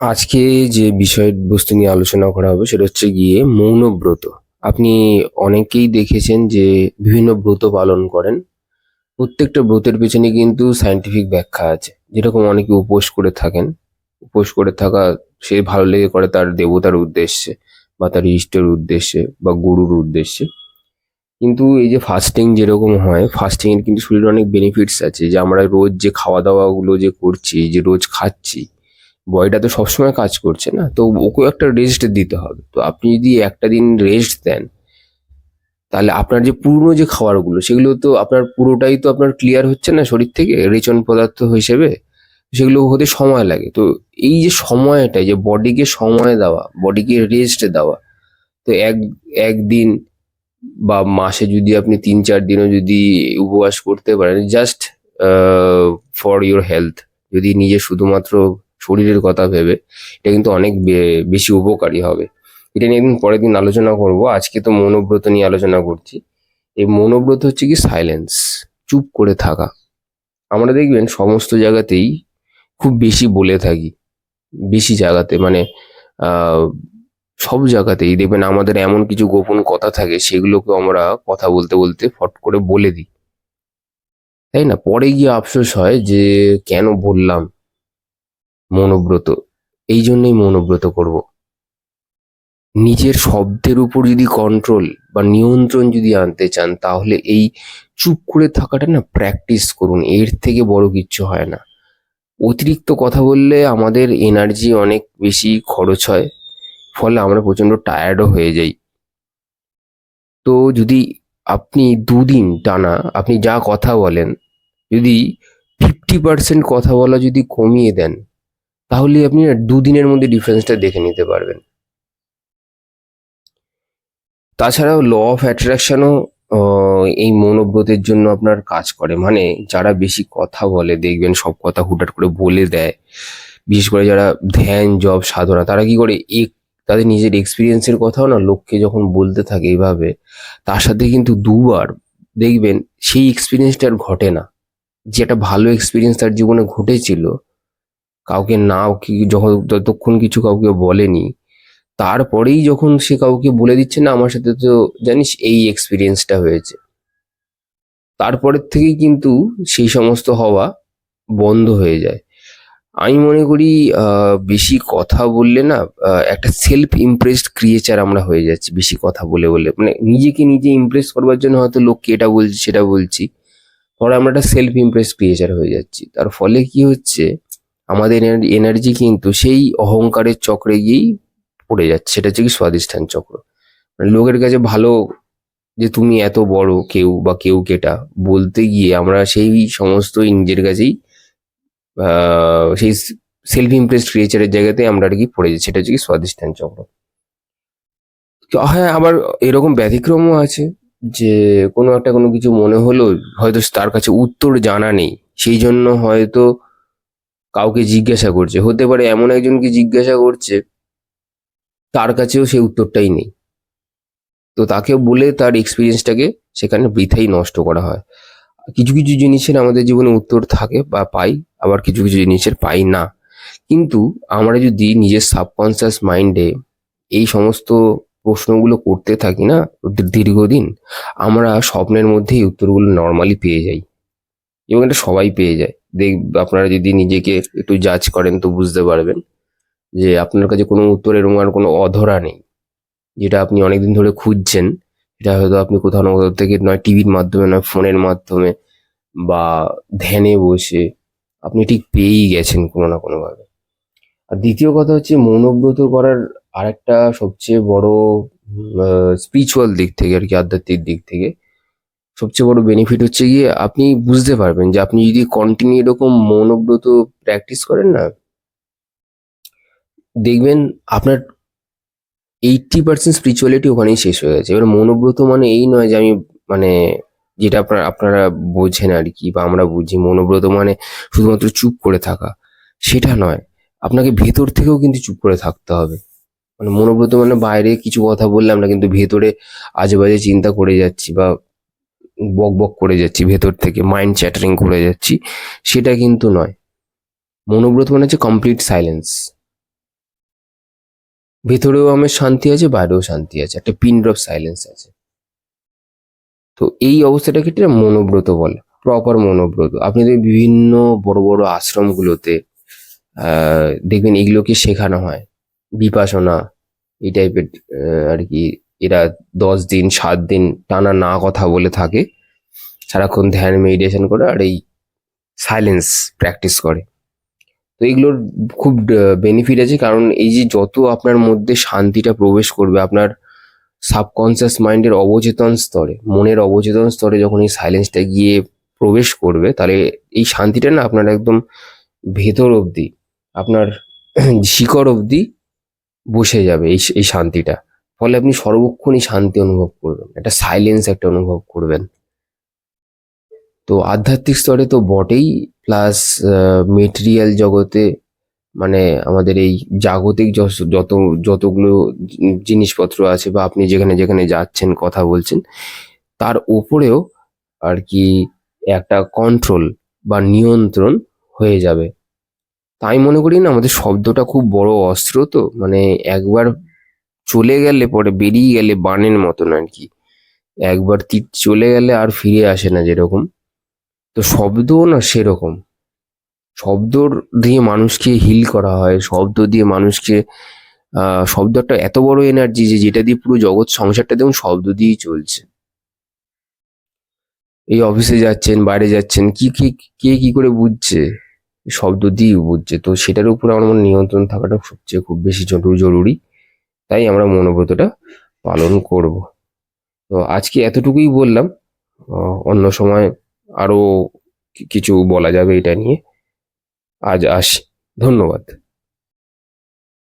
আজকে যে বিষয়বস্তু নিয়ে আলোচনা করা হবে সেটা হচ্ছে গিয়ে মৌনব্রত আপনি অনেকেই দেখেছেন যে বিভিন্ন ব্রত পালন করেন। প্রত্যেকটা ব্রতের পেছনে কিন্তু সায়েন্টিফিক ব্যাখ্যা আছে। যেরকম অনেকে উপোস করে থাকেন। উপোস করে থাকা, সে ভালো লেগে করে তার দেবতার উদ্দেশ্যে বা তার ইষ্টের উদ্দেশ্যে বা গুরুর উদ্দেশ্যে। কিন্তু এই যে ফাস্টিং যেরকম হয় ফাস্টিং এর কিন্তু শরীরে অনেক বেনিফিটস আছে। যে আমরা রোজ যে খাওয়া দাওয়া গুলো যে করছি, যে রোজ খাচ্ছি বডিটা তো সবসময় কাজ করছে না, তো ওকেও একটা রেস্ট দিতে হবে। তো আপনি যদি একটা দিন রেস্ট দেন, তাহলে আপনার যে পুরনো যে খাবারগুলো, সেগুলো তো আপনার পুরোটাই তো আপনার ক্লিয়ার হচ্ছে না শরীর থেকে, রেচন পদার্থ হিসেবে, সেগুলো হতে সময় লাগে। তো এই যে সময়টা যে বডিকে সময় দেওয়া, বডিকে রেস্ট দেওয়া, তো এক, একদিন বা মাসে যদি আপনি তিন, চার দিনও যদি উপবাস করতে পারেন জাস্ট ফর ইওর হেলথ যদি নিজে শুধুমাত্র শরীরের কথা ভেবে এটা কিন্তু অনেক বেশি উপকারী হবে। এটা নিয়ে একদিন পরের দিন আলোচনা করব। আজকে তো মনোব্রত নিয়ে আলোচনা করছি। এই মনোব্রত হচ্ছে কি সাইলেন্স চুপ করে থাকা। আমরা দেখবেন সমস্ত জায়গাতেই খুব বেশি বলে থাকি। বেশি জায়গাতে মানে সব জায়গাতেই। দেখবেন আমাদের এমন কিছু গোপন কথা থাকে, সেগুলোকে আমরা কথা বলতে বলতে ফট করে বলে দিই। তাই না? পরে গিয়ে আফসোস হয় যে, কেন বললাম? মৌনব্রত। এই জন্যই মনোব্রত করব। নিজের শব্দের উপর যদি কন্ট্রোল বা নিয়ন্ত্রণ যদি আনতে চান, তাহলে এই চুপ করে থাকাটা না প্র্যাকটিস করুন। এর থেকে বড় কিচ্ছু হয় না। অতিরিক্ত কথা বললে আমাদের এনার্জি অনেক বেশি খরচ হয়, ফলে আমরা প্রচণ্ড টায়ার্ডও হয়ে যাই। তো যদি আপনি দুদিন টানা, আপনি যা কথা বলেন, যদি ফিফটি পার্সেন্ট কথা বলা যদি কমিয়ে দেন তাহলে আপনি দুদিনের মধ্যে ডিফারেন্সটা দেখে নিতে পারবেন। তাছাড়াও ল অফ অ্যাট্রাকশনও এই মনোব্রতের জন্য আপনার কাজ করে। মানে যারা বেশি কথা বলে, দেখবেন সব কথা হুটহাট করে বলে দেয়। বিশেষ করে যারা ধ্যান জব সাধনা, তারা কি করে, এক, তাদের নিজের এক্সপিরিয়েন্সের কথাও না লোককে যখন বলতে থাকে এইভাবে তার সাথে কিন্তু দুবার দেখবেন সেই এক্সপিরিয়েন্সটা আর ঘটে না। যে একটা ভালো এক্সপিরিয়েন্স তার জীবনে ঘটেছিল কাউকে না কি যখন ততক্ষণ কিছু কাউকে বলেনি, তারপরেই যখন সে কাউকে বলে দিচ্ছে না, আমার সাথে তো জানিস এই এক্সপিরিয়েন্সটা হয়েছে। তারপরের থেকেই কিন্তু সেই সমস্ত হওয়া বন্ধ হয়ে যায়। আমি মনে করি বেশি কথা বললে না একটা সেলফ ইমপ্রেসড ক্রিয়েচার আমরা হয়ে যাচ্ছি, বেশি কথা বলে বলে। মানে নিজেকে নিজে ইমপ্রেস করবার জন্য হয়তো লোককে এটা বলছি, সেটা বলছি। পরে আমরা একটা সেলফ ইমপ্রেস ক্রিয়েচার হয়ে যাচ্ছি। তার ফলে কি হচ্ছে আমাদের এনার্জি কিন্তু সেই অহংকারের চক্রে গিয়েই পড়ে যাচ্ছে। সেটা হচ্ছে কি স্বাধিষ্ঠান চক্র। মানে লোকের কাছে ভালো যে তুমি এত বড় কেউ বা কেউ কেটা বলতে গিয়ে আমরা সেই সমস্ত নিজের কাছেই সেই সেলফ ইমপ্রেসড ক্রিয়েচারের জায়গাতে আমরা আর কি পড়ে যাচ্ছি। সেটা হচ্ছে কি স্বাধিষ্ঠান চক্র। হ্যাঁ আবার এরকম ব্যতিক্রমও আছে যে কোনো একটা কোনো কিছু মনে হলো হয়তো তার কাছে উত্তর জানা নেই। সেই জন্য হয়তো কাউকে জিজ্ঞাসা করছে। হতে পারে এমন একজনকে জিজ্ঞাসা করছে, তার কাছেও সেই উত্তরটাই নেই। তো তাকে বলে তার এক্সপিরিয়েন্সটাকে সেখানে বৃথাই নষ্ট করা হয়। কিছু কিছু জিনিসের আমাদের জীবনে উত্তর থাকে বা পাই, আবার কিছু কিছু জিনিসের পাই না। কিন্তু আমরা যদি নিজের সাবকনসিয়াস মাইন্ডে এই সমস্ত প্রশ্নগুলো করতে থাকি না দীর্ঘদিন, আমরা স্বপ্নের মধ্যেই উত্তরগুলো নর্মালি পেয়ে যাই। এবং এটা সবাই পেয়ে যায়। দেখ, আপনারা যদি নিজেকে একটু জাজ করেন তো বুঝতে পারবেন যে আপনার কাছে কোনো উত্তর এরকম আর কোনো অধরা নেই। যেটা আপনি অনেকদিন ধরে খুঁজছেন এটা হয়তো আপনি কোথাও না কোথাও থেকে নয় টিভির মাধ্যমে নয় ফোনের মাধ্যমে বা ধ্যানে বসে আপনি ঠিক পেয়েই গেছেন কোনো না কোনোভাবে। আর দ্বিতীয় কথা হচ্ছে মৌনব্রত করার আরেকটা সবচেয়ে বড় স্পিরিচুয়াল দিক থেকে আর কি, আধ্যাত্মিক দিক থেকে সবচেয়ে বড় বেনিফিট হচ্ছে গিয়ে আপনি বুঝতে পারবেন যে আপনি যদি কন্টিনিউ এরকম মৌনব্রত প্র্যাকটিস করেন না, দেখবেন আপনার এইটটি পার্সেন্ট স্পিরিচুয়ালিটি ওখানেই শেষ হয়ে গেছে। এবার মৌনব্রত মানে এই নয় যে আমি মানে যেটা আপনার, আপনারা বোঝেন আর কি বা আমরা বুঝি। মৌনব্রত মানে শুধুমাত্র চুপ করে থাকা, সেটা নয়। আপনাকে ভেতর থেকেও কিন্তু চুপ করে থাকতে হবে। মানে মনোব্রত মানে বাইরে কিছু কথা বললাম না কিন্তু ভেতরে আজে বাজে চিন্তা করে যাচ্ছি বা বক বক করে যাচ্ছি, ভেতর থেকে মাইন্ড চ্যাটারিং করে যাচ্ছি, সেটা কিন্তু নয়। মনোব্রত মানে হচ্ছে কমপ্লিট সাইলেন্স ভেতরেও আমার শান্তি আছে, বাইরেও শান্তি আছে, একটা পিন ড্রপ সাইলেন্স আছে। তো এই অবস্থাটাকে এটা মনোব্রত বলে প্রপার মনোব্রত। আপনি দেখবেন বিভিন্ন বড় বড় আশ্রমগুলোতে দেখবেন এগুলোকে শেখানো হয়, বিপাসনা, এই টাইপের আর কি এরা দশ দিন, সাত দিন টানা না কথা বলে থাকে। সারাক্ষণ ধ্যান মেডিটেশন করে আর এই সাইলেন্স প্র্যাকটিস করে। তো এগুলোর খুব বেনিফিট আছে কারণ এই যে যত আপনার মধ্যে শান্তিটা প্রবেশ করবে, আপনার সাবকনসিয়াস মাইন্ডের অবচেতন স্তরে, মনের অবচেতন স্তরে যখন এই সাইলেন্সটা গিয়ে প্রবেশ করবে, তাহলে এই শান্তিটা না আপনার একদম ভেতর অবধি, আপনার শিকড় অবধি বসে যাবে এই এই শান্তিটা। ফলে আপনি সর্বক্ষণই শান্তি অনুভব করবেন, একটা সাইলেন্স একটা অনুভব করবেন। তো আধ্যাত্মিক স্তরে তো বটেই প্লাস মেটেরিয়াল জগতে মানে আমাদের এই জাগতিক যত, যতগুলো জিনিসপত্র আছে বা আপনি যেখানে যেখানে যাচ্ছেন, কথা বলছেন, তার উপরেও আর কি একটা কন্ট্রোল বা নিয়ন্ত্রণ হয়ে যাবে। তাই মনে করি না, আমাদের শব্দটা খুব বড় অস্ত্র তো মানে একবার চলে গেলে পরে বেরিয়ে গেলে বানের মতন আর কি। একবার তীর চলে গেলে আর ফিরে আসে না যেরকম। তো শব্দও না সেরকম। শব্দ দিয়ে মানুষকে হিল করা হয়, শব্দ দিয়ে মানুষকে শব্দ একটা এত বড় এনার্জি যে যেটা দিয়ে পুরো জগৎ সংসারটা দেখুন শব্দ দিয়েই চলছে। এই অফিসে যাচ্ছেন, বাইরে যাচ্ছেন, কি কি, কে কি করে বুঝছে? শব্দ দিয়েই বুঝছে। তো সেটার উপর আমার নিয়ন্ত্রণ থাকাটা সবচেয়ে খুব বেশি জরুরি। তাই আমরা মনোব্রতটা পালন করব। তো আজকে এতটুকুই বললাম। অন্য সময় আরও কিছু বলা যাবে এটা নিয়ে। আজ আসি। ধন্যবাদ।